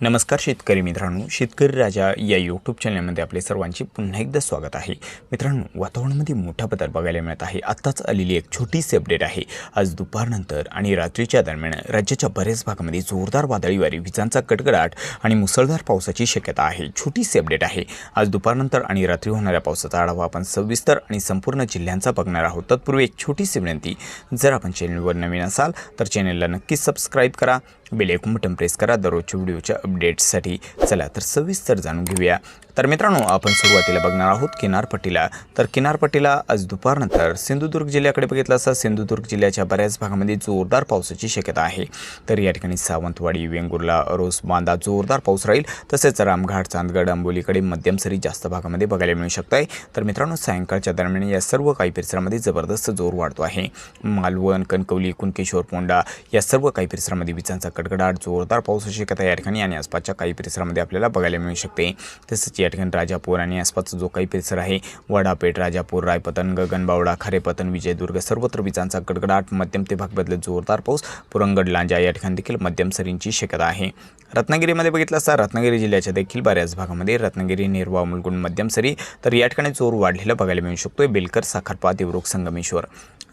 नमस्कार शेतकरी मित्रांनो शेतकरी राजा या यूट्यूब चॅनलमध्ये आपले सर्वांचे पुन्हा एकदा स्वागत आहे. मित्रांनो वातावरणामध्ये मोठा बदल बघायला मिळत आहे. आत्ताच आलेली एक छोटीशी अपडेट आहे. आज दुपारनंतर आणि रात्रीच्या दरम्यान राज्याच्या बऱ्याच भागामध्ये जोरदार वादळी वारी विजांचा कडकडाट आणि मुसळधार पावसाची शक्यता आहे. छोटीशी अपडेट आहे. आज दुपारनंतर आणि रात्री होणाऱ्या पावसाचा आढावा आपण सविस्तर आणि संपूर्ण जिल्ह्यांचा बघणार आहोत. तत्पूर्वी एक छोटीशी विनंती जर आपण चॅनलवर नवीन असाल तर चॅनलला नक्कीच सबस्क्राईब करा. बेल ऐकून बटन प्रेस करा. दररोजच्या व्हिडिओच्या अपडेट्ससाठी चला तर सविस्तर जाणून घेऊया. तर मित्रांनो आपण सुरुवातीला बघणार आहोत किनारपट्टीला तर किनारपट्टीला आज दुपारनंतर सिंधुदुर्ग जिल्ह्याकडे बघितलं असता सिंधुदुर्ग जिल्ह्याच्या बऱ्याच भागामध्ये जोरदार पावसाची शक्यता आहे. तर या ठिकाणी सावंतवाडी वेंगुर्ला रोस बांदा जोरदार पाऊस राहील. तसेच रामघाट चांदगड आंबोलीकडे मध्यम सरी जास्त भागामध्ये बघायला मिळू शकत आहे तर मित्रांनो सायंकाळच्या दरम्यान या सर्व काही परिसरामध्ये जबरदस्त जोर वाढतो आहे. मालवण कणकवली कुणकेश्वर पोंडा या सर्व काही परिसरामध्ये विजांचा कडकडाट जोरदार पावसाची शक्यता या ठिकाणी आणि आसपासच्या काही परिसरामध्ये आपल्याला बघायला मिळू शकते. तसंच या ठिकाणी राजापूर आणि आसपासचा जो काही परिसर आहे वडापेठ राजापूर रायपतन गगनबावडा खारेपतन विजयदुर्ग सर्वत्र विजांचा कडकडाट मध्यम ते भाग बदलत जोरदार पाऊस पुरंगड लांजा या ठिकाणी देखील मध्यम सरींची शक्यता आहे. रत्नागिरीमध्ये बघितलं असता रत्नागिरी जिल्ह्याच्या देखील बऱ्याच भागामध्ये रत्नागिरी निर्वा मुलगुण मध्यम सरी तर या ठिकाणी जोर वाढलेला बघायला मिळू शकतोय. बेलकर साखरपा देवरुख संगमेश्वर.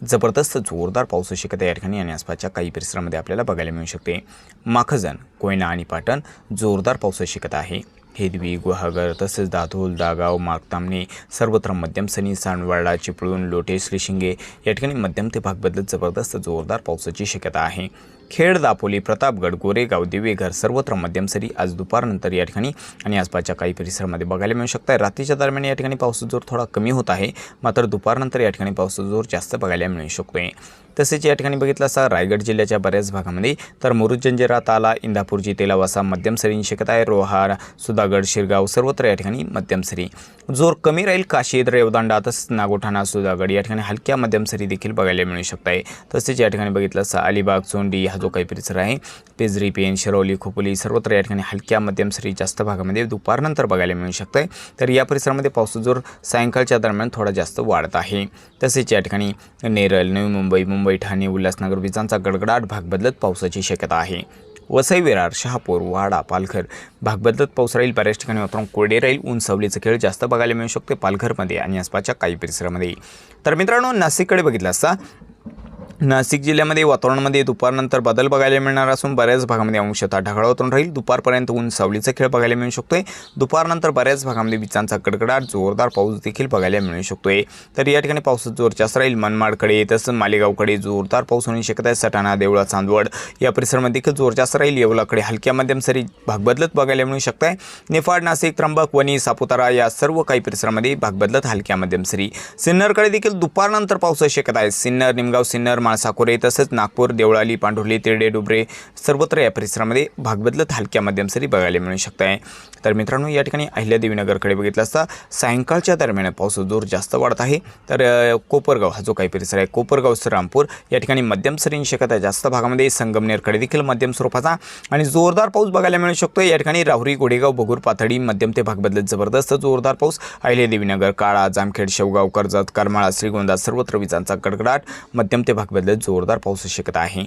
जबरदस्त जोरदार पाऊस शिकत या ठिकाणी आणि आसपासच्या काही परिसरामध्ये आपल्याला बघायला मिळू शकते. माखजन कोयना आणि पाटण जोरदार पाऊस शिकत आहे. हेदवी गुहागर तसेच दाधोल दागाव मागतामणे सर्वत्र मध्यम सनी सांडवाडा चिपळूण लोटे श्रीशिंगे या ठिकाणी मध्यम ते भाग बदलत जबरदस्त जोरदार पावसाची शक्यता आहे. खेड दापोली प्रतापगड गोरेगाव दिवेघर सर्वत्र मध्यम सरी आज दुपारनंतर या ठिकाणी आणि आसपासच्या काही परिसरामध्ये बघायला मिळू शकतं रात्रीच्या दरम्यान या ठिकाणी पावसाचा जोर थोडा कमी होत आहे मात्र दुपारनंतर या ठिकाणी पावसाचा जोर जास्त बघायला मिळू शकतोय. तसेच या ठिकाणी बघितलं असता रायगड जिल्ह्याच्या बऱ्याच भागामध्ये तर मुरुड जंजिरा ताला इंदापूरची तेलावासा मध्यम सरींची शक्यता आहे. रोहार सुधागड शिरगाव सर्वत्र या ठिकाणी मध्यम सरी. जोर कमी राहील काशीद रेवदांडा तसंच नागोठाणा सुधागड या ठिकाणी हलक्या मध्यम सरी देखील बघायला मिळू शकत आहे तसेच या ठिकाणी बघितलं असता अलिबाग चोंडी हा जो काही परिसर आहे. पेजरी पेन शिरवली खोपोली सर्वत्र या ठिकाणी हलक्या मध्यम सरी जास्त भागामध्ये दुपारनंतर बघायला मिळू शकतं आहे तर या परिसरामध्ये पावसाचा जोर सायंकाळच्या दरम्यान थोडा जास्त वाढत आहे. तसेच या ठिकाणी नेरळ नवी मुंबई मुंबई ठाणे उल्हासनगर विजांचा गडगडाट भाग बदलत पावसाची शक्यता आहे. वसई विरार शहापूर वाडा पालघर भाग बदलत पाऊस राहील. बऱ्याच ठिकाणी मात्र कोरडे राहील. ऊन खेळ जास्त बघायला मिळू शकते. पालघरमध्ये आणि आसपासच्या काही परिसरामध्ये. तर मित्रांनो नाशिककडे बघितलं असता नाशिक जिल्ह्यामध्ये वातावरणामध्ये दुपारनंतर बदल बघायला मिळणार असून बऱ्याच भागामध्ये अंशतः ढगाळ वातावरण राहील. दुपारपर्यंत ऊन सावलीचा खेळ बघायला मिळू शकतोय. दुपारनंतर बऱ्याच भागामध्ये विजांचा कडकडाट जोरदार पाऊस देखील बघायला मिळू शकतोय. तर या ठिकाणी पावसाचा जोर जास्त राहील. मनमाडकडे तसंच मालेगावकडे जोरदार पाऊस होण्याची शक्यता आहे. सटाणा देवळा चांदवड या परिसरामध्ये देखील जोर जास्त राहील. येवलाकडे हलक्या मध्यम सरी भाग बदलत बघायला मिळू शकत आहे निफाड नाशिक त्र्यंबक वणी सापुतारा या सर्व काही परिसरामध्ये भाग बदलत हलक्या मध्यम सरी. सिन्नरकडे देखील दुपारनंतर पावसाची शक्यता आहे. सिन्नर निमगाव सिन्नर साकोरे तसंच नागपूर देवळाली पांढुर्ली तिरडे डुबरे सर्वत्र या परिसरामध्ये भाग बदलत हलक्या मध्यम सरी बघायला मिळू शकत आहे तर मित्रांनो या ठिकाणी अहिल्यादेवीनगरकडे बघितलं असता सायंकाळच्या दरम्यान पाऊस जोर जास्त वाढत आहे. तर कोपरगाव हा जो काही परिसर आहे कोपरगाव श्रीरामपूर या ठिकाणी मध्यम सरींची शक्यता आहे जास्त भागामध्ये. संगमनेरकडे देखील मध्यम स्वरूपाचा आणि जोरदार पाऊस बघायला मिळू शकतो या ठिकाणी राहुरी गोडेगाव बगूर पाथडी मध्यम ते भाग बदलत जबरदस्त जोरदार पाऊस. अहिल्यादेवीनगर काळा जामखेड शेवगाव कर्जत करमाळा श्रीगोंदा सर्वत्र विजांचा कडकडाट मध्यम ते भाग बदलत जोरदार पाऊस शकत आहे.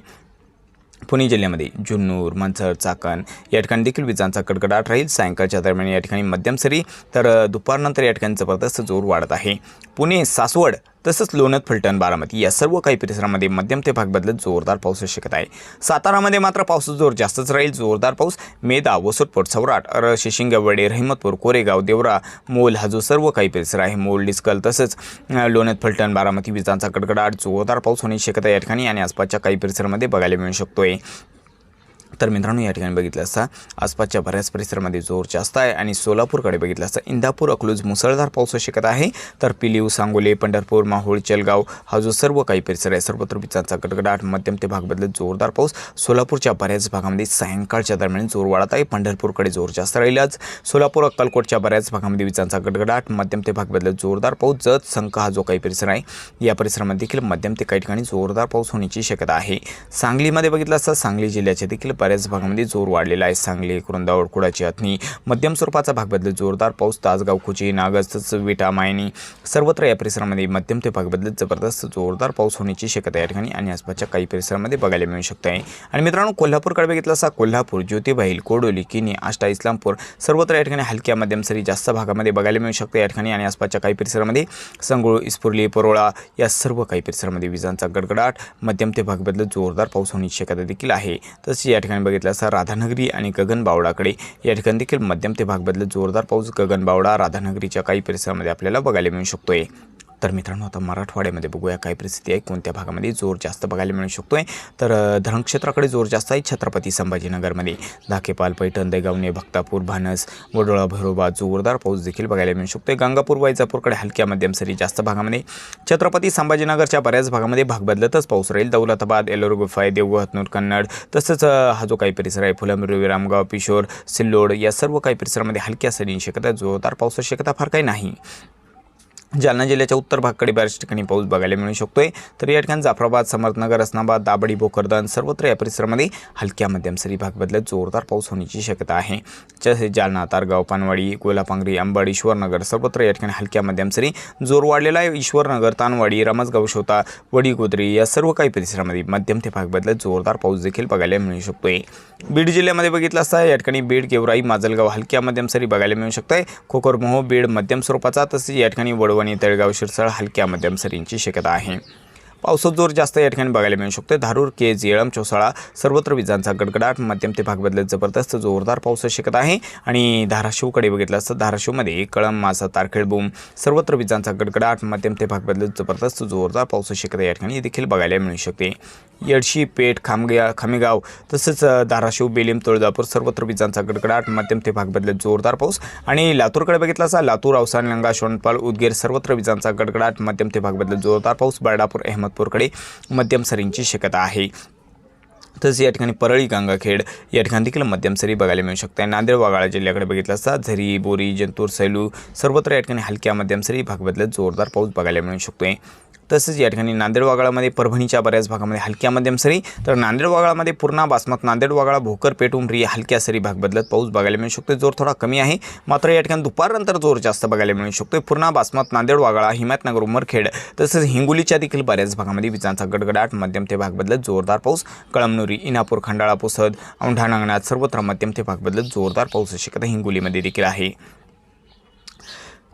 पुणे जिल्ह्यामध्ये जुन्नूर मंचर चाकण या ठिकाणी देखील विजांचा कडकडाट राहील. सायंकाळच्या दरम्यान या ठिकाणी मध्यम सरी तर दुपारनंतर या ठिकाणी जबरदस्त जोर वाढत आहे. पुणे सासवड तसंच लोणत फलटण बारामती या सर्व काही परिसरामध्ये मध्यम ते भाग बदलत जोरदार पाऊस शक्यता आहे. सातारामध्ये मात्र पावसाचा जोर जास्तच राहील. जोरदार पाऊस मेदा वसुटपोट सवराट अर शिशिंगवडे रहिमतपूर कोरेगाव देवरा मोल हा जो सर्व काही परिसर आहे मोल डिस्कल तसंच लोणत फलटण बारामती विजांचा कडकडाट जोरदार पाऊस होण्याची शक्यता या ठिकाणी आणि आसपासच्या काही परिसरामध्ये बघायला मिळू शकतोय. तर मित्रांनो या ठिकाणी बघितलं असता आसपासच्या बऱ्याच परिसरामध्ये जोर जास्त आहे आणि सोलापूरकडे बघितलं असता इंदापूर अकलूज मुसळधार पाऊस शक्यता आहे. तर पिलीव सांगोले पंढरपूर माहूळ जलगाव हा जो सर्व काही परिसर आहे सर्वत्र विजांचा गडगडाट मध्यम ते भाग बदलत जोरदार पाऊस. सोलापूरच्या बऱ्याच भागामध्ये सायंकाळच्या दरम्यान जोर वाढत आहे. पंढरपूरकडे जोर जास्त राहील आज. सोलापूर अक्कलकोटच्या बऱ्याच भागामध्ये विजांचा गडगडाट मध्यम ते भाग बदलत जोरदार पाऊस. जत संख हा जो काही परिसर आहे या परिसरामध्ये देखील मध्यम ते काही ठिकाणी जोरदार पाऊस होण्याची शक्यता आहे. सांगलीमध्ये बघितलं असता सांगली जिल्ह्याच्या देखील बऱ्याच भागामध्ये जोर वाढलेला आहे. सांगली कुरुंदा कुडाची अथनी मध्यम स्वरूपाचा भाग बदलत जोरदार पाऊस तासगाव कुची नागज विटा मायनी सर्वत्र या परिसरामध्ये मध्यम ते भाग बदलत जबरदस्त जोरदार पाऊस होण्याची शक्यता या ठिकाणी आणि आसपासच्या काही परिसरामध्ये बघायला मिळू शकते. आहे आणि मित्रांनो कोल्हापूरकडे बघितलं असा कोल्हापूर ज्योतिबाईल कोडोली किनी आष्टा इस्लामपूर सर्वत्र या ठिकाणी हलक्या मध्यम सरी जास्त भागामध्ये बघायला मिळू शकते. या ठिकाणी आणि आसपासच्या काही परिसरामध्ये संगोळ इस्पुर्ली परोळा या सर्व काही परिसरामध्ये विजांचा गडगडाट मध्यम ते भाग बदलत जोरदार पाऊस होण्याची शक्यता देखील आहे. तसेच या ठिकाणी बघितलं असता राधानगरी आणि गगनबावडाकडे. या ठिकाणी देखील मध्यम ते भाग बदलत जोरदार पाऊस गगनबावडा राधानगरीच्या काही परिसरामध्ये आपल्याला बघायला मिळू शकतोय. तर मित्रांनो आता मराठवाड्यामध्ये बघूया काय परिस्थिती आहे कोणत्या भागामध्ये जोर जास्त बघायला मिळू शकतोय. तर धरणक्षेत्राकडे जोर जास्त आहे छत्रपती संभाजीनगरमध्ये. धाकेपाल पैठण देगावणे भक्तापूर भानस वडोळा भैरोबा जोरदार पाऊस देखील बघायला मिळू शकतोय. गंगापूर वैजापूरकडे हलक्या मध्यम सरी जास्त भागामध्ये. छत्रपती संभाजीनगरच्या बऱ्याच भागामध्ये भाग बदलतच पाऊस राहील. दौलताबाद एलोर गुफाय देवगड हतनूर कन्नड तसंच हा जो काही परिसर आहे फुलंब्री रामगाव पिशोर सिल्लोड या सर्व काही परिसरामध्ये हलक्या सरींची शक्यता जोरदार पावसाची शक्यता फार काही नाही. जालना जिल्ह्याच्या उत्तर भागकडे बऱ्याच ठिकाणी पाऊस बघायला मिळू शकतोय. तर या ठिकाणी जाफराबाद समर्थनगर असनाबाद दाबडी भोकरदन सर्वत्र या परिसरामध्ये हलक्या मध्यम सरी भाग बदलत जोरदार पाऊस होण्याची शक्यता आहे. जसे जालना तारगाव पानवाडी कोलापांगरी अंबड ईश्वरनगर सर्वत्र या ठिकाणी हलक्या मध्यम सरी जोर वाढलेला आहे. ईश्वरनगर तानवाडी रमसगाव शोता वडीगोदरी या सर्व काही परिसरामध्ये मध्यम ते भाग बदलत जोरदार पाऊस देखील बघायला मिळू शकतोय. बीड जिल्ह्यामध्ये बघितलं असता या ठिकाणी बीड गेवराई माजलगाव हलक्या मध्यम सरी बघायला मिळू शकत आहे खोखरमोह बीड मध्यम स्वरूपाचा तसेच या ठिकाणी वडवण आणि तळगाव शिरसाळ हलक्या मध्यम सरींची शक्यता आहे. पावसाचा जोर जास्त या ठिकाणी बघायला मिळू शकतो धारूर केज येळम चोसाळा सर्वत्र विजांचा गडगडाट मध्यम ते भाग बदलत जबरदस्त जोरदार पाऊस शिकत आहे. आणि धाराशिवकडे बघितलं असतं धाराशिवमध्ये कळम मासा तारखेळबूम सर्वत्र विजांचा गडगडाट मध्यम ते भाग बदलत जबरदस्त जोरदार पाऊस शिकत या ठिकाणी. देखील बघायला मिळू शकते. येडशी पेठ खामग्या खामेगाव तसंच धाराशिव बेलीम तुळजापूर सर्वत्र विजांचा गडगडाट मध्यम ते भाग बदलत जोरदार पाऊस. आणि लातूरकडे बघितला असा लातूर अवसान लंगा शोणपाल उदगीर सर्वत्र विजांचा गडगडाट मध्यम ते भाग बदलत जोरदार पाऊस. बर्डापूर अहमदपूरकडे मध्यम सरींची शक्यता आहे. तसेच या ठिकाणी परळी गंगाखेड या ठिकाणी देखील मध्यम सरी बघायला मिळू शकते नांदेड वाघाळा जिल्ह्याकडे बघितलं असता झरी बोरी जंतूर सैलू सर्वत्र या ठिकाणी हलक्या मध्यम सरी भाग बदलत जोरदार पाऊस बघायला मिळू शकतोय. तसेच या ठिकाणी नांदेड वागाळामध्ये परभणीच्या बऱ्याच भागामध्ये हलक्या मध्यम सरी तर नांदेड वागाळामध्ये पूर्णा बासमत नांदेड वागाळा भोकर पेठ उमरी हलक्या सरी भाग बदलत पाऊस बघायला मिळू शकतो जोर थोडा कमी आहे. मात्र या ठिकाणी दुपारनंतर जोर जास्त बघायला मिळू शकतो पूर्णा बासमत नांदेड वागाळा हिमायतनगर उमरखेड तसेच हिंगोलीच्या देखील बऱ्याच भागामध्ये विजांचा गडगडाट मध्यम ते भाग बदलत जोरदार पाऊस. कळमनुरी इनापूर खंडाळा पुसद औंढा नांगणात सर्वत्र मध्यम ते भाग बदलत जोरदार पाऊस शक्यता हिंगोलीमध्ये देखील आहे.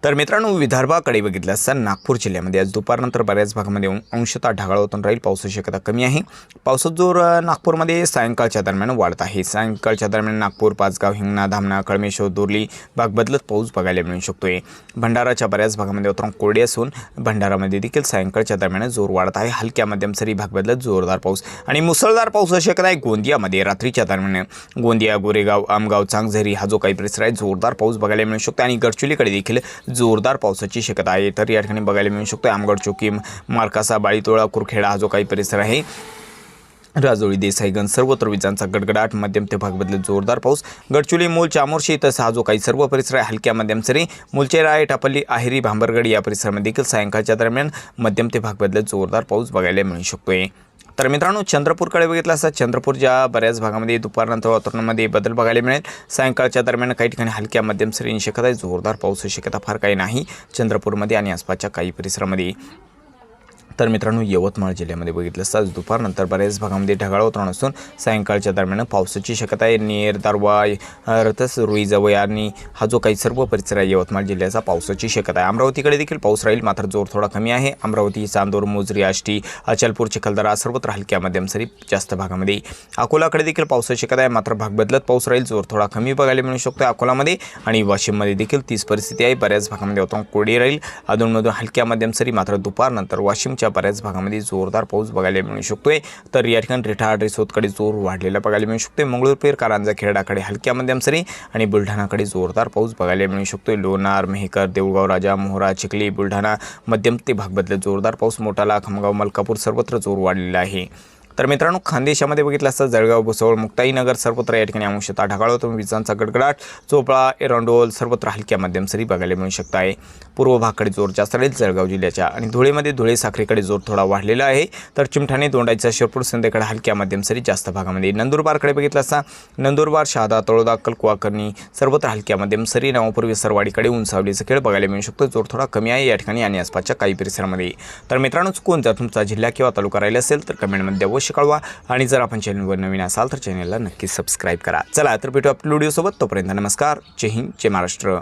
तर मित्रांनो विदर्भाकडे बघितलं असता नागपूर जिल्ह्यामध्ये आज दुपारनंतर बऱ्याच भागामध्ये अंशतः ढगाळ होतून राहील. पावसाची शक्यता कमी आहे. पावसाचा जोर नागपूरमध्ये सायंकाळच्या दरम्यान वाढत आहे. सायंकाळच्या दरम्यान नागपूर पाचगाव हिंगणा धामणा कळमेश्वर दुर्ली भाग बदलत पाऊस बघायला मिळू शकतोय. भंडाराच्या बऱ्याच भागामध्ये उतरून कोरडी असून भंडारामध्ये देखील सायंकाळच्या दरम्यान जोर वाढत आहे. हलक्या मध्यम सरी भाग बदलत जोरदार पाऊस आणि मुसळधार पाऊस शक्यता आहे. गोंदियामध्ये रात्रीच्या दरम्यान गोंदिया गोरेगाव आमगाव चांगझरी हा जो काही परिसर आहे जोरदार पाऊस बघायला मिळू शकतो आणि गडचिरोलीकडे देखील जोरदार पावसाची शक्यता आहे. तर या ठिकाणी बघायला मिळू शकतो आमगड चौकी मार्कासा बाळीतोळा कुरखेडा हा जो काही परिसर आहे राजोळी देसाईगंज सर्वत्र विजांचा गडगडाट मध्यम ते भाग बदलत जोरदार पाऊस. गडचुली मूल चामोर्शी तसा हा जो काही सर्व परिसर आहे हलक्या मध्यम सरी मुलचेराय टापल्ली आहेरी भांबरगड या परिसरामध्ये देखील सायंकाळच्या दरम्यान मध्यम ते भाग बदलत जोरदार पाऊस बघायला मिळू शकतोय. तर मित्रांनो चंद्रपूरकडे बघितलं असता चंद्रपूरच्या बऱ्याच भागामध्ये दुपारनंतर वातावरणामध्ये बदल बघायला मिळेल. सायंकाळच्या दरम्यान काही ठिकाणी हलक्या मध्यम सरींची शक्यता आहे जोरदार पाऊस शक्यता फार काही नाही चंद्रपूरमध्ये आणि आसपासच्या काही परिसरामध्ये. तर मित्रांनो यवतमाळ जिल्ह्यामध्ये बघितलं असता आज दुपारनंतर बऱ्याच भागामध्ये ढगाळ वातावरण असून सायंकाळच्या दरम्यान पावसाची शक्यता आहे. नेर दारवा रथस रुईजवळ आणि हा जो काही सर्व परिसर आहे यवतमाळ जिल्ह्याचा पावसाची शक्यता आहे. अमरावतीकडे देखील पाऊस राहील मात्र जोर थोडा कमी आहे. अमरावती चांदोर मोजरी आष्टी अचलपूर चिखलदरा सर्वत्र हलक्या मध्यम सरी जास्त भागामध्ये. अकोलाकडे देखील पावसाची शक्यता आहे मात्र भाग बदलत पाऊस राहील. जोर थोडा कमी बघायला मिळू शकतो अकोलामध्ये आणि वाशिममध्ये देखील तीच परिस्थिती आहे. बऱ्याच भागामध्ये होता कोडी राहील. अधूनमधून हलक्या मध्यम सरी मात्र दुपारनंतर वाशिमच्या बऱ्याच भागामध्ये जोरदार पाऊस बघायला मिळू शकतोय. तर या ठिकाणी रिठाड रिसोदकडे जोर वाढलेला बघायला मिळू शकतोय. मंगळूरपेर कारंजा खेरडाकडे हलक्या मध्यम सरी आणि बुलढाणाकडे जोरदार पाऊस बघायला मिळू शकतोय. लोणार मेहकर देऊळगाव राजा मोहरा चिखली बुलढाणा मध्यम ते भागबदल जोरदार पाऊस मोठाला खमगाव मलकापूर सर्वत्र जोर वाढलेला आहे. तर मित्रांनो खानदेशामध्ये बघितलं असतं जळगाव भुसवळ मुक्ताईनगर सर्वत्र या ठिकाणी अंशता ढगाळ होतो. विजांचा गडगडाट चोपळा एरंडोल सर्वत्र हलक्या मध्यम सरी बघायला मिळू शकत आहे पूर्व भागाकडे जोर जास्त राहील जळगाव जिल्ह्याच्या आणि धुळेमध्ये धुळे साखरेकडे जोर थोडा वाढलेला आहे. तर चिमठाणे दोंडाईचा शिरपूर संध्याकडे हलक्या मध्यम सरी जास्त भागामध्ये. नंदुरबारकडे बघितलं असता नंदुरबार शहादा तळोदा कलकुवाकर्णी सर्वत्र हलक्या मध्यम सरी नावापूर सरवाडीकडे उंचावलीचा खेळ बघायला मिळू शकतो. जोर थोडा कमी आहे या ठिकाणी आणि आसपासच्या काही परिसरामध्ये. तर मित्रांनो कोणता तुमचा जिल्हा किंवा तालुका राहिला असेल तर कमेंटमध्ये अवश्य कळवा. आणि जर आपण चॅनलवर नवीन असाल तर चॅनलला नक्की सबस्क्राईब करा. चला तर भेटू आपल्या व्हिडिओसोबत. तोपर्यंत नमस्कार. जय हिंद जय महाराष्ट्र.